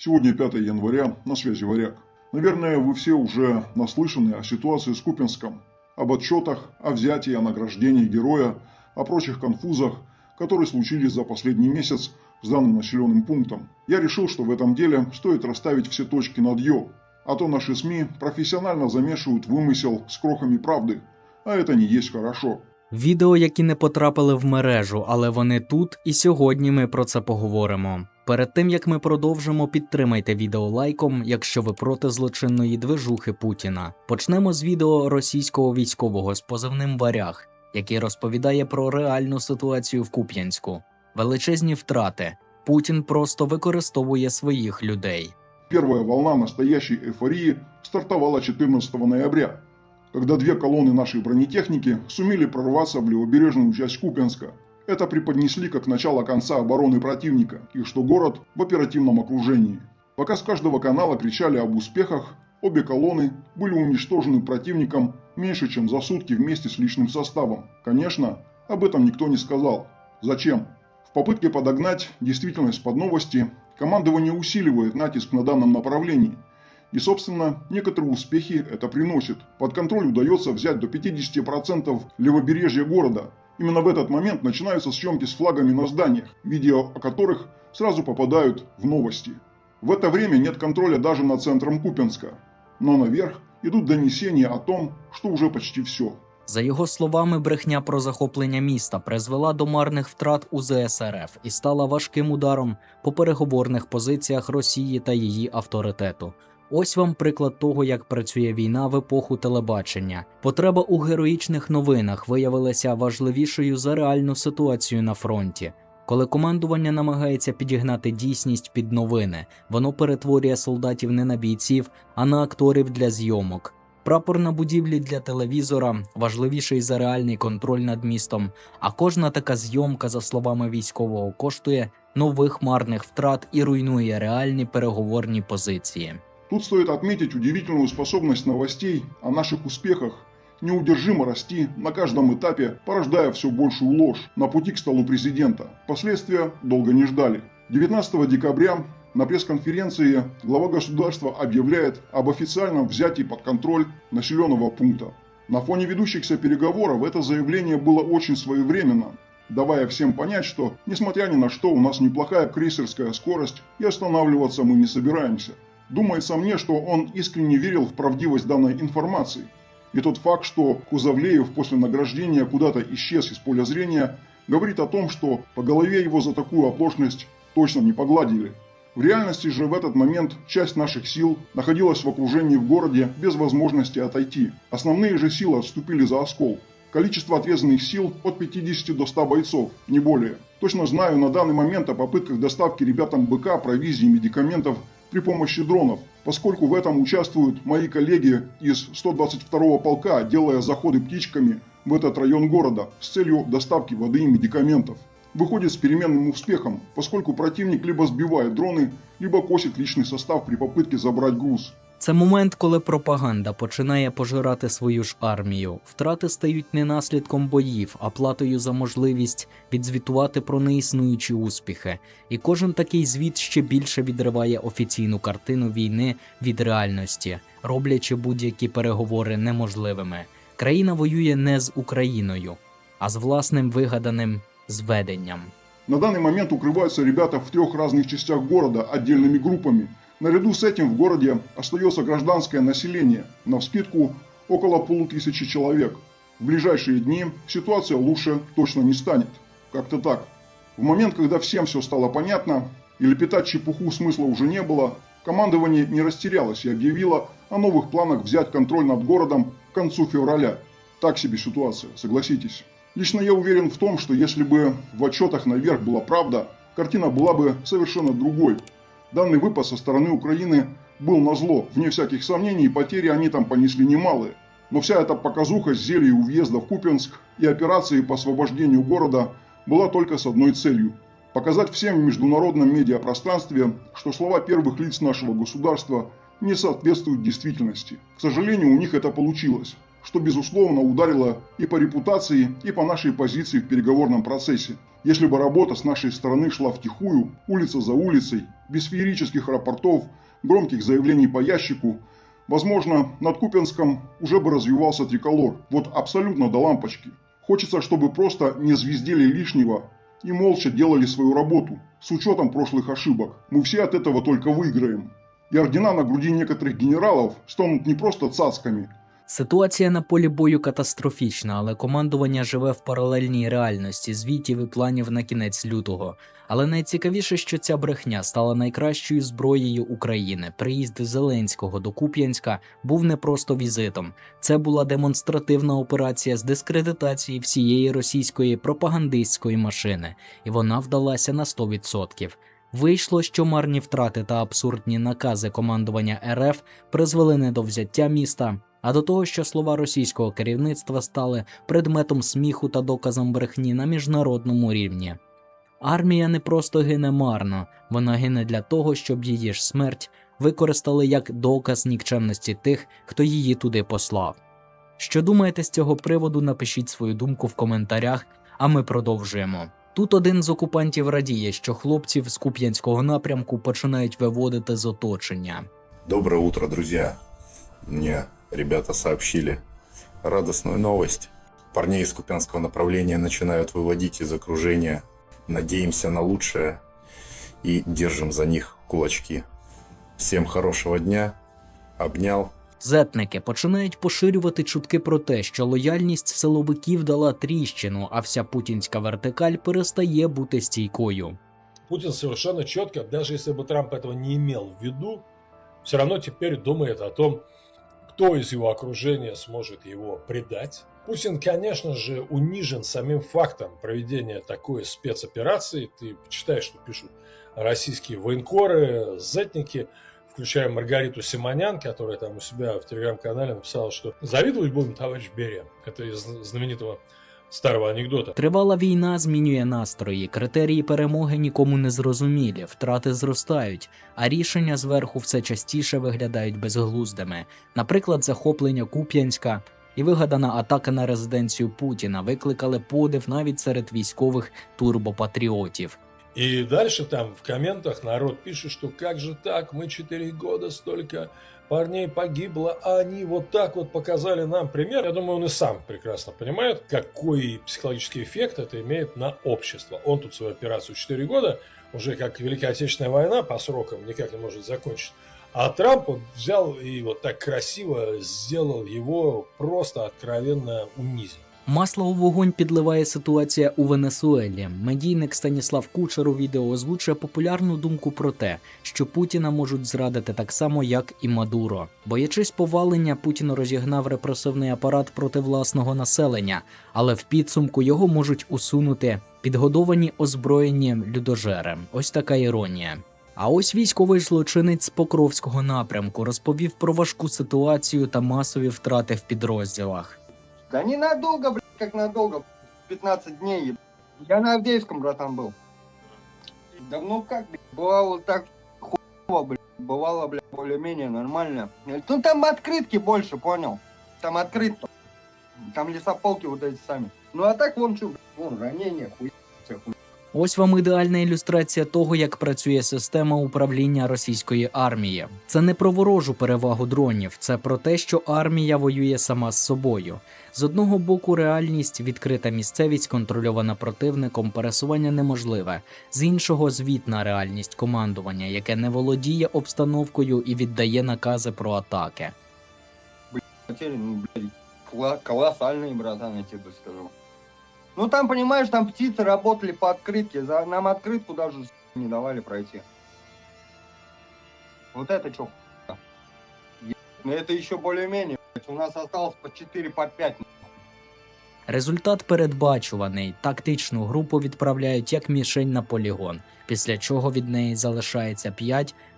Сегодня 5 января, на связи Варяг. Наверное, вы все уже наслышаны о ситуации с Купинском, об отчетах, о взятии, о награждении героя, о прочих конфузах, которые случились за последний месяц с данным населенным пунктом. Я решил, что в этом деле стоит расставить все точки над «ё», а то наши СМИ профессионально замешивают вымысел с крохами правды, а это не есть хорошо. Відео, які не потрапили в мережу, але вони тут, і сьогодні ми про це поговоримо. Перед тим як ми продовжимо, підтримайте відео лайком, якщо ви проти злочинної движухи Путіна. Почнемо з відео російського військового з позивним Варяг, який розповідає про реальну ситуацію в Куп'янську. Величезні втрати. Путін просто використовує своїх людей. Первая волна настоящей эйфории стартовала 14 ноября, когда две колонны нашей бронетехники сумели прорваться в левобережную часть Купенска. Это преподнесли как начало конца обороны противника и что город в оперативном окружении. Пока с каждого канала кричали об успехах, обе колонны были уничтожены противником меньше, чем за сутки вместе с личным составом. Конечно, об этом никто не сказал. Зачем? В попытке подогнать действительность под новости, командование усиливает натиск на данном направлении. И, собственно, некоторые успехи это приносит. Под контроль удается взять до 50% левобережья города. Именно в этот момент начинаются съемки с флагами на зданиях, видео о которых сразу попадают в новости. В это время нет контроля даже над центром Купенска. Но наверх идут донесения о том, что уже почти все. За його словами, брехня про захоплення міста призвела до марних втрат у ЗСРФ і стала важким ударом по переговорних позиціях Росії та її авторитету. Ось вам приклад того, як працює війна в епоху телебачення. Потреба у героїчних новинах виявилася важливішою за реальну ситуацію на фронті. Коли командування намагається підігнати дійсність під новини, воно перетворює солдатів не на бійців, а на акторів для зйомок. Прапор на будівлі для телевізора важливіший за реальний контроль над містом. А кожна така зйомка, за словами військового, коштує нових марних втрат і руйнує реальні переговорні позиції. Тут стоит отметить удивительную способность новостей о наших успехах неудержимо расти на каждом этапе, порождая все большую ложь на пути к столу президента. Последствия долго не ждали. 19 декабря на пресс-конференции глава государства объявляет об официальном взятии под контроль населенного пункта. На фоне ведущихся переговоров это заявление было очень своевременно, давая всем понять, что, несмотря ни на что, у нас неплохая крейсерская скорость и останавливаться мы не собираемся. Думается мне, что он искренне верил в правдивость данной информации. И тот факт, что Кузовлеев после награждения куда-то исчез из поля зрения, говорит о том, что по голове его за такую оплошность точно не погладили. В реальности же в этот момент часть наших сил находилась в окружении в городе без возможности отойти. Основные же силы отступили за оскол. Количество отрезанных сил от 50 до 100 бойцов, не более. Точно знаю на данный момент о попытках доставки ребятам БК, провизии медикаментов при помощи дронов, поскольку в этом участвуют мои коллеги из 122-го полка, делая заходы птичками в этот район города с целью доставки воды и медикаментов. Выходит с переменным успехом, поскольку противник либо сбивает дроны, либо косит личный состав при попытке забрать груз. Це момент, коли пропаганда починає пожирати свою ж армію. Втрати стають не наслідком боїв, а платою за можливість відзвітувати про неіснуючі успіхи. І кожен такий звіт ще більше відриває офіційну картину війни від реальності, роблячи будь-які переговори неможливими. Країна воює не з Україною, а з власним вигаданим зведенням. На данный момент укрываются ребята в трех разных частях города отдельными группами. Наряду с этим в городе остается гражданское население, на вскидку около полутысячи человек. В ближайшие дни ситуация лучше точно не станет. Как-то так. В момент, когда всем все стало понятно, и лепетать чепуху смысла уже не было, командование не растерялось и объявило о новых планах взять контроль над городом к концу февраля. Так себе ситуация, согласитесь. Лично я уверен в том, что если бы в отчетах наверх была правда, картина была бы совершенно другой. Данный выпад со стороны Украины был назло. Вне всяких сомнений, потери они там понесли немалые. Но вся эта показуха с зелья у въезда в Купенск и операции по освобождению города была только с одной целью – показать всем в международном медиапространстве, что слова первых лиц нашего государства не соответствуют действительности. К сожалению, у них это получилось. Что безусловно ударило и по репутации, и по нашей позиции в переговорном процессе. Если бы работа с нашей стороны шла втихую, улица за улицей, без феерических рапортов, громких заявлений по ящику, возможно, над Купенском уже бы развивался триколор. Вот абсолютно до лампочки. Хочется, чтобы просто не звездели лишнего и молча делали свою работу, с учетом прошлых ошибок. Мы все от этого только выиграем. И ордена на груди некоторых генералов станут не просто цацками, Ситуація на полі бою катастрофічна, але командування живе в паралельній реальності звітів і планів на кінець лютого. Але найцікавіше, що ця брехня стала найкращою зброєю України. Приїзд Зеленського до Куп'янська був не просто візитом. Це була демонстративна операція з дискредитації всієї російської пропагандистської машини, і вона вдалася на 100%. Вийшло, що марні втрати та абсурдні накази командування РФ призвели не до взяття міста, а до того, що слова російського керівництва стали предметом сміху та доказом брехні на міжнародному рівні. Армія не просто гине марно, вона гине для того, щоб її ж смерть використали як доказ нікчемності тих, хто її туди послав. Що думаєте з цього приводу? Напишіть свою думку в коментарях, а ми продовжуємо. Тут один з окупантів радіє, що хлопців з Куп'янського напрямку починають виводити з оточення. Доброе утро, друзья. Мне ребята сообщили радостную новость. Парней из Купянского направления начинают выводить из окружения. Надеемся на лучшее и держим за них кулачки. Всем хорошего дня. Обнял. Зетники починають поширювати чутки про те, що лояльність силовиків дала тріщину, а вся путінська вертикаль перестає бути стійкою. Путин совершенно четко, даже если бы Трамп этого не имел в виду, все равно теперь думает о том, кто из его окружения сможет его предать. Путин, конечно же, унижен самим фактом проведения такой спецоперации. Ты почитаешь, что пишут российские военкоры, зетники, включая Маргариту Симонян, которая там у себя в телеграм-канале написала, что завидовать будем товарищ Берия. Это из знаменитого старого анекдота. Тривала війна змінює настрої, критерії перемоги нікому не зрозумілі, втрати зростають, а рішення зверху все частіше виглядають безглуздими. Наприклад, захоплення Куп'янська і вигадана атака на резиденцію Путіна викликали подив навіть серед військових турбопатріотів. И дальше там в комментах народ пишет, что как же так, мы 4 года столько парней погибло, а они вот так вот показали нам пример. Я думаю, он и сам прекрасно понимает, какой психологический эффект это имеет на общество. Он тут свою операцию 4 года, уже как Великая Отечественная война по срокам никак не может закончить. А Трамп вот взял и вот так красиво сделал его просто откровенно унизил. Масло у вогонь підливає ситуація у Венесуелі. Медійник Станіслав Кучер у відео озвучує популярну думку про те, що Путіна можуть зрадити так само, як і Мадуро. Боячись повалення, Путін розігнав репресивний апарат проти власного населення, але в підсумку його можуть усунути підгодовані озброєні людожери. Ось така іронія. А ось військовий злочинець з Покровського напрямку розповів про важку ситуацію та масові втрати в підрозділах. Да ненадолго, блядь, как надолго. 15 дней. еб- Я на Авдеевском, братан, был. Да ну как, блядь, бывало так хуево, блядь. Бывало, блядь, более-менее нормально. Ну там открытки больше, понял? Там открытки. Там лесополки вот эти сами. Ну а так вон что, вон ранение, хуй. хуй. Ось вам ідеальна ілюстрація того, як працює система управління російської армії. Це не про ворожу перевагу дронів, це про те, що армія воює сама з собою. З одного боку, реальність, відкрита місцевість, контрольована противником, пересування неможливе. З іншого, звітна реальність командування, яке не володіє обстановкою і віддає накази про атаки. Потери, ну, блядь, братан, я тебе скажу. Ну там, понимаешь, там птицы работали по открытке. За, нам открытку даже с- не давали пройти. Вот это что? Ну это еще более-менее. блядь. У нас осталось по 4, по 5. Результат передбачуваний. Тактичну групу відправляють як мішень на полігон, після чого від неї залишається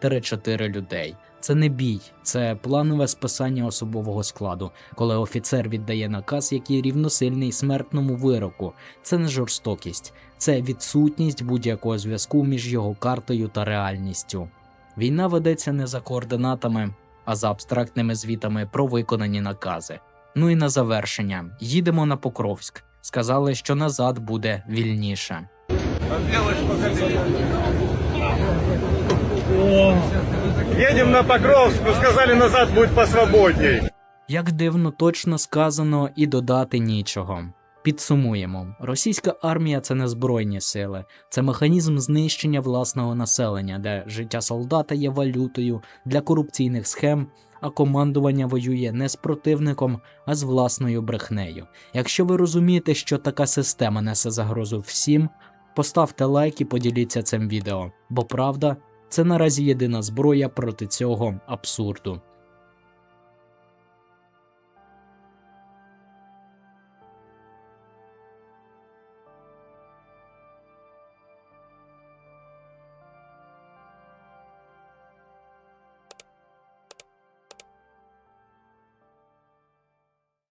5-4 людей. Це не бій, це планове списання особового складу, коли офіцер віддає наказ, який рівносильний смертному вироку. Це не жорстокість, це відсутність будь-якого зв'язку між його картою та реальністю. Війна ведеться не за координатами, а за абстрактними звітами про виконані накази. Ну і на завершення їдемо на Покровськ. Сказали, що назад буде вільніше. Едем на Покровск, сказали назад будет посвободней. Як дивно точно сказано і додати нічого. Підсумуємо: російська армія це не збройні сили, це механізм знищення власного населення, де життя солдата є валютою для корупційних схем, а командування воює не з противником, а з власною брехнею. Якщо ви розумієте, що така система несе загрозу всім, поставте лайк і поділіться цим відео, бо правда це наразі єдина зброя проти цього абсурду.